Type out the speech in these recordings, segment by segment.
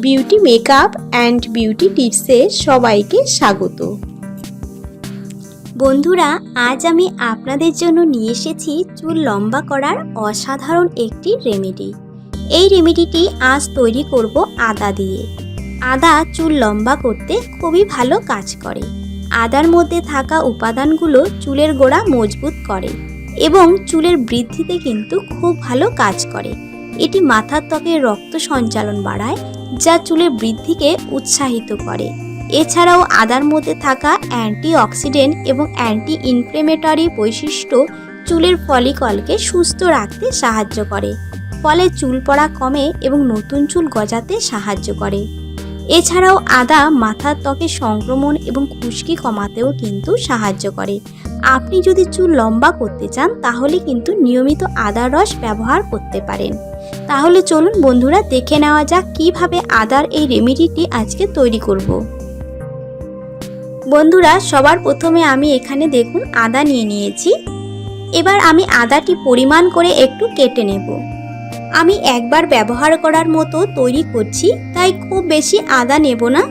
Beauty makeup and beauty টিপসে সবাইকে স্বাগত। বন্ধুরা, আজ আমি আপনাদের জন্য নিয়ে এসেছি চুল লম্বা করার অসাধারণ একটি রেমেডি। এই রেমেডিটি আজ তৈরি করব আদা দিয়ে। আদা চুল লম্বা করতে খুবই ভালো কাজ করে। আদার মধ্যে থাকা উপাদানগুলো চুলের গোড়া মজবুত করে এবং চুলের বৃদ্ধিতে কিন্তু খুব ভালো কাজ করে। এটি মাথার ত্বকের রক্ত সঞ্চালন বাড়ায় যা চুলের বৃদ্ধিকে উৎসাহিত করে। এছাড়াও আদার মধ্যে থাকা অ্যান্টি অক্সিডেন্ট এবং অ্যান্টি ইনফ্লেমেটরি বৈশিষ্ট্য চুলের ফলিকলকে সুস্থ রাখতে সাহায্য করে। ফলে চুল পড়া কমে এবং নতুন চুল গজাতে সাহায্য করে। এছাড়াও আদা মাথার ত্বকের সংক্রমণ এবং খুশকি কমাতেও কিন্তু সাহায্য করে। আপনি যদি চুল লম্বা করতে চান, তাহলে কিন্তু নিয়মিত আদার রস ব্যবহার করতে পারেন। তাহলে চলুন বন্ধুরা দেখে নেওয়া যাক কীভাবে আদার এই রেমেডিটি আজকে তৈরি করব। বন্ধুরা, সবার প্রথমে আমি এখানে দেখুন আদা নিয়ে নিয়েছি। এবার আমি আদাটি পরিমাণ করে একটু কেটে নেব। আমি একবার ব্যবহার করার মতো তৈরি করছি, তাই খুব বেশি আদা নেব না।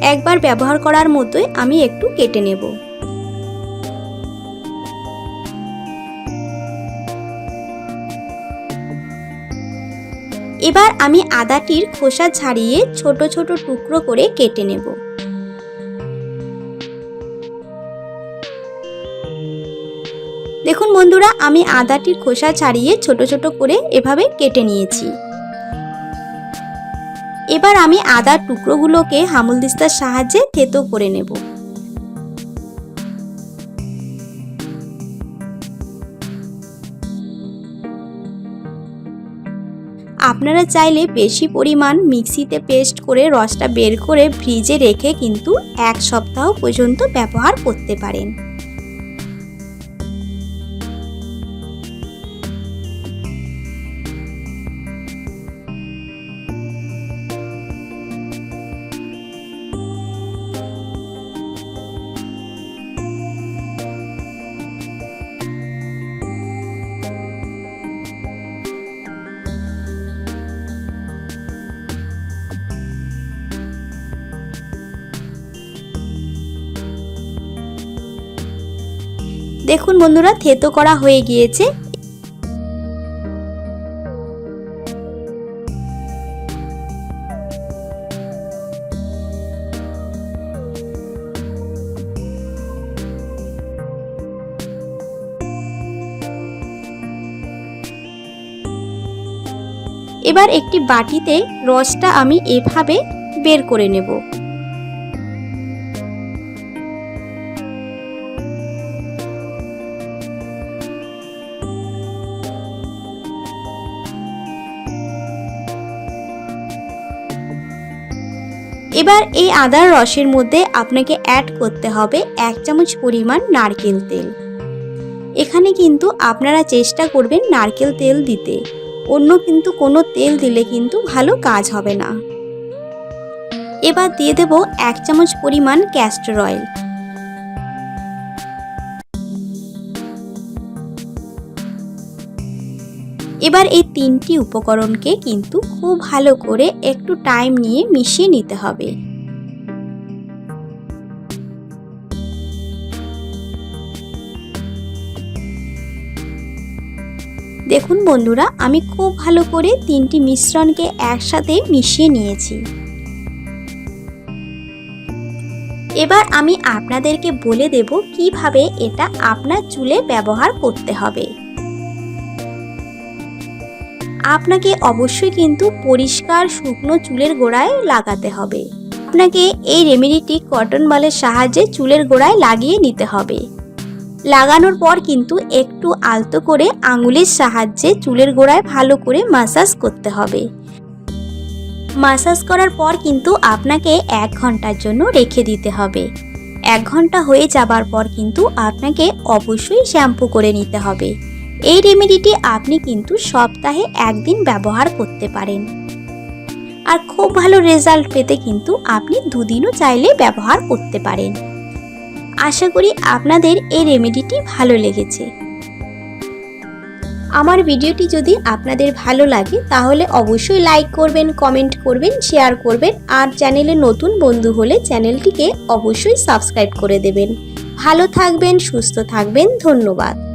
একবার ব্যবহার করার মতোই আমি একটু কেটে নেব। এবার আমি আদাটির খোসা ছাড়িয়ে ছোট ছোট টুকরো করে কেটে নেব। দেখুন বন্ধুরা, আমি আদাটির খোসা ছাড়িয়ে ছোট ছোট করে এভাবে কেটে নিয়েছি। এবার আমি আদার টুকরোগুলোকে হামুল দিস্তার সাহায্যে থেতো করে নেব। আপনারা চাইলে বেশি পরিমাণ মিক্সিতে পেস্ট করে রসটা বের করে ফ্রিজে রেখে কিন্তু এক সপ্তাহ পর্যন্ত ব্যবহার করতে পারেন। দেখুন বন্ধুরা, থেতো করা হয়ে গিয়েছে। এবার একটি বাটিতে রসটা আমি এভাবে বের করে নেব। এবার এই আদার রসের মধ্যে আপনাকে অ্যাড করতে হবে এক চামচ পরিমাণ নারকেল তেল। এখানে কিন্তু আপনারা চেষ্টা করবেন নারকেল তেল দিতে। অন্য কিন্তু কোনো তেল দিলে কিন্তু ভালো কাজ হবে না। এবার দিয়ে দেব এক চামচ পরিমাণ ক্যাস্টর অয়েল এবার এই তিনটি উপকরণকে কিন্তু খুব ভালো করে একটু টাইম নিয়ে মিশিয়ে নিতে হবে। দেখুন বন্ধুরা, আমি খুব ভালো করে তিনটি মিশ্রণকে একসাথে মিশিয়ে নিয়েছি। এবার আমি আপনাদেরকে বলে দেব কীভাবে এটা আপনার চুলে ব্যবহার করতে হবে। আপনাকে অবশ্যই কিন্তু পরিষ্কার শুকনো চুলের গোড়ায় লাগাতে হবে। আপনাকে এই রেমেডিটি কটন বালের সাহায্যে চুলের গোড়ায় লাগিয়ে নিতে হবে। লাগানোর পর কিন্তু একটু আলতো করে আঙুলের সাহায্যে চুলের গোড়ায় ভালো করে মাসাজ করতে হবে। মাসাজ করার পর কিন্তু আপনাকে এক ঘণ্টার জন্য রেখে দিতে হবে। এক ঘণ্টা হয়ে যাবার পর কিন্তু আপনাকে অবশ্যই শ্যাম্পু করে নিতে হবে। এই রেমেডিটি আপনি কিন্তু সপ্তাহে একদিন ব্যবহার করতে পারেন। আর খুব ভালো রেজাল্ট পেতে কিন্তু আপনি দুদিনও চাইলে ব্যবহার করতে পারেন। আশা করি আপনাদের এই রেমেডিটি ভালো লেগেছে। আমার ভিডিওটি যদি আপনাদের ভালো লাগে, তাহলে অবশ্যই লাইক করবেন কমেন্ট করবেন শেয়ার করবেন, আর চ্যানেলে নতুন বন্ধু হলে চ্যানেলটিকে অবশ্যই সাবস্ক্রাইব করে দেবেন। ভালো থাকবেন, সুস্থ থাকবেন, ধন্যবাদ।